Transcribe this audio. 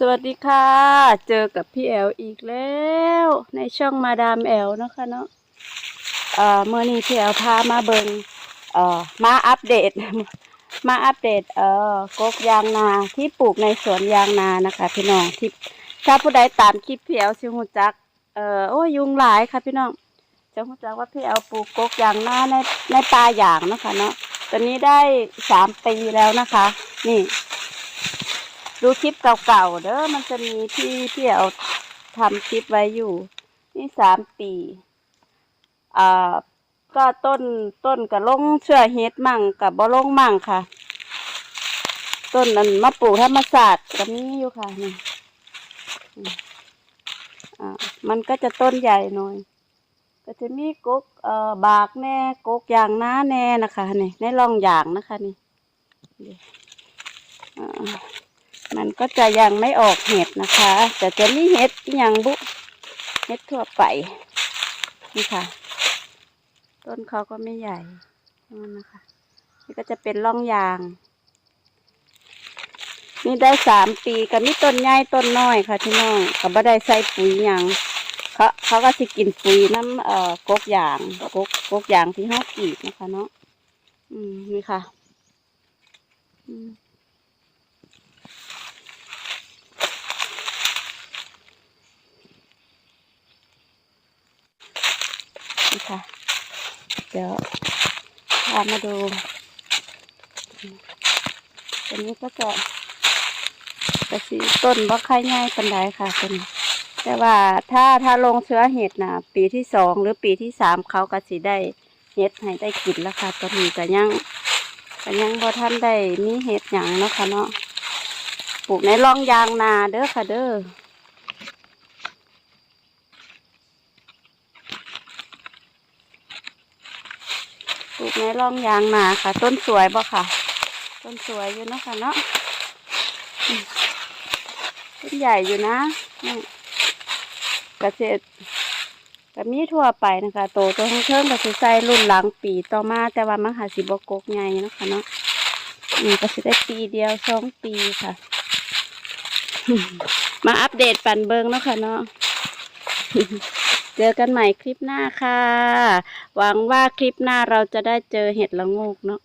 สวัสดีค่ะ เจอกับพี่แอลอีกแล้ว ในช่องมาดามแอลนะคะเนาะเมื่อนี้พี่แอลพามาเบิงเอ่อมาอัปเดต มาอัปเดต เอ่อกกยางนาที่ปลูกในสวนยางนานะคะ พี่น้องที่ถ้าผู้ใดตามคลิปพี่แอลสิหูจัก เอ่อโอ้ยุงหลายค่ะพี่น้องจะหูจักว่าพี่แอลปลูกกกยางนาในในป่าอย่างนะคะเนาะตอนนี้ได้สามปีแล้วนะคะ นี่ ดูคลิปเก่าๆเด้อมันจะมีที่ที่เอาทำคลิปไว้อยู่นี่สามปีอ่าก็ต้นต้นกับลงเชื่อเฮ็ดมั่งกับบ่ลงมั่งค่ะ ต้นนั้นมะปลูกธรรมศาสตร์ก็มีอยู่ค่ะนี่อ่ามันก็จะต้นใหญ่หน่อย ก็จะมีกกเอ่อบากแน่กกยางน้าแน่นะคะนี่ในร่องยางนะคะนี่นี่อ่า มันก็จะยังไม่ออกเห็ดนะคะ แต่จะมีเห็ดย่างบุเห็ดทั่วไป นี่ค่ะ ต้นเขาก็ไม่ใหญ่นั่นนะคะนี่ก็จะเป็นร่องยาง นี่ได้สามปีกับมีต้นใหญ่ต้นน้อยค่ะที่น้องก็บ่ได้ใส่ปุ๋ยยังเขาเขาก็สิกินปุ๋ยน้ำเอ่อกกยางกกกกยางที่ห้ากรีดนะคะเนาะอืมนี่ค่ะ อืม นี่ค่ะ เดี๋ยวพามาดูตัวนี้ก็จะกระสีต้นบ่ค่ายง่ายปันไดค่ะตัวนี้แต่ว่าถ้าถ้าลงเชื้อเห็ดนะปีที่สองหรือปีที่สามเขาก็สิได้เห็ดให้ได้กินแล้วค่ะตัวนี้ก็ยังก็ยังบ่ท่านได้มีเห็ดหยังเนาะค่ะเนาะปลูกในร่องยางนาเด้อค่ะเด้อ ปลูกในร่องยางนาค่ะ ต้นสวยบ่ค่ะ ต้นสวยอยู่เนาะค่ะเนาะต้นใหญ่อยู่นะนี่เกษตรก็มีทั่วไปนะคะ โตตัวเชิงๆก็สิใส่รุ่นหลังปีต่อมา แต่ว่ามันหาสิบกกใหญ่เนาะคะเนาะอืมก็สิได้ปีเดียวสองปีค่ะ มาอัปเดตปันเบิงเนาะค่ะเนาะ เจอกันใหม่คลิปหน้าค่ะ หวังว่าคลิปหน้าเราจะได้เจอเห็ดละโงกเนาะ